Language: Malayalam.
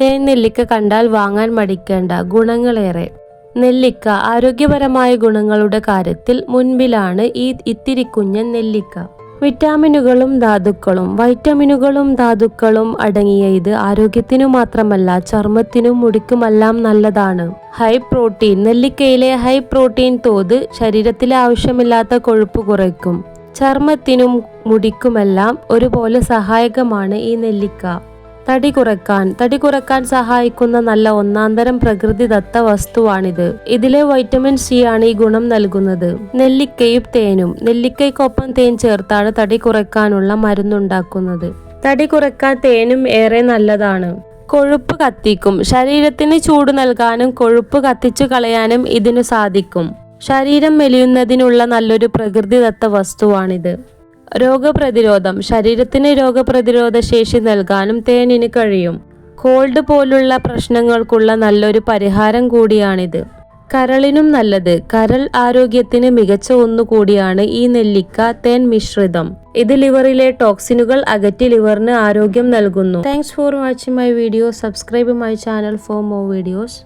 തേൻ നെല്ലിക്ക കണ്ടാൽ വാങ്ങാൻ മടിക്കേണ്ട ഗുണങ്ങളേറെ. നെല്ലിക്ക ആരോഗ്യപരമായ ഗുണങ്ങളുടെ കാര്യത്തിൽ മുൻപിലാണ് ഈ ഇത്തിരി കുഞ്ഞൻ നെല്ലിക്ക. വിറ്റാമിനുകളും ധാതുക്കളും വൈറ്റമിനുകളും ധാതുക്കളും അടങ്ങിയ ഇത് ആരോഗ്യത്തിനു മാത്രമല്ല ചർമ്മത്തിനും മുടിക്കുമെല്ലാം നല്ലതാണ്. ഹൈ പ്രോട്ടീൻ നെല്ലിക്കയിലെ ഹൈ പ്രോട്ടീൻ തോത് ശരീരത്തിലെ ആവശ്യമില്ലാത്ത കൊഴുപ്പ് കുറയ്ക്കും. ചർമ്മത്തിനും മുടിക്കുമെല്ലാം ഒരുപോലെ സഹായകമാണ് ഈ നെല്ലിക്ക. തടി കുറയ്ക്കാൻ തടി കുറയ്ക്കാൻ സഹായിക്കുന്ന നല്ല ഒന്നാന്തരം പ്രകൃതിദത്ത വസ്തുവാണിത്. ഇതിലെ വൈറ്റമിൻ സി ആണ് ഈ ഗുണം നൽകുന്നത്. നെല്ലിക്കയും തേനും നെല്ലിക്കയ്ക്കൊപ്പം തേൻ ചേർത്താണ് തടി കുറയ്ക്കാനുള്ള മരുന്നുണ്ടാക്കുന്നത്. തടി കുറയ്ക്കാൻ തേനും ഏറെ നല്ലതാണ്. കൊഴുപ്പ് കത്തിക്കും. ശരീരത്തിന് ചൂട് നൽകാനും കൊഴുപ്പ് കത്തിച്ചു കളയാനും ഇതിനു സാധിക്കും. ശരീരം മെലിയുന്നതിനുള്ള നല്ലൊരു പ്രകൃതിദത്ത വസ്തുവാണിത്. രോഗപ്രതിരോധം ശരീരത്തിന് രോഗപ്രതിരോധ ശേഷി നൽകാനും തേനിന് കഴിയും. കോൾഡ് പോലുള്ള പ്രശ്നങ്ങൾക്കുള്ള നല്ലൊരു പരിഹാരം കൂടിയാണിത്. കരളിനും നല്ലത്. കരൾ ആരോഗ്യത്തിന് മികച്ച ഒന്നുകൂടിയാണ് ഈ നെല്ലിക്ക തേൻ മിശ്രിതം. ഇത് ലിവറിലെ ടോക്സിനുകൾ അകറ്റി ലിവറിന് ആരോഗ്യം നൽകുന്നു. Thanks for watching my video subscribe my channel for more videos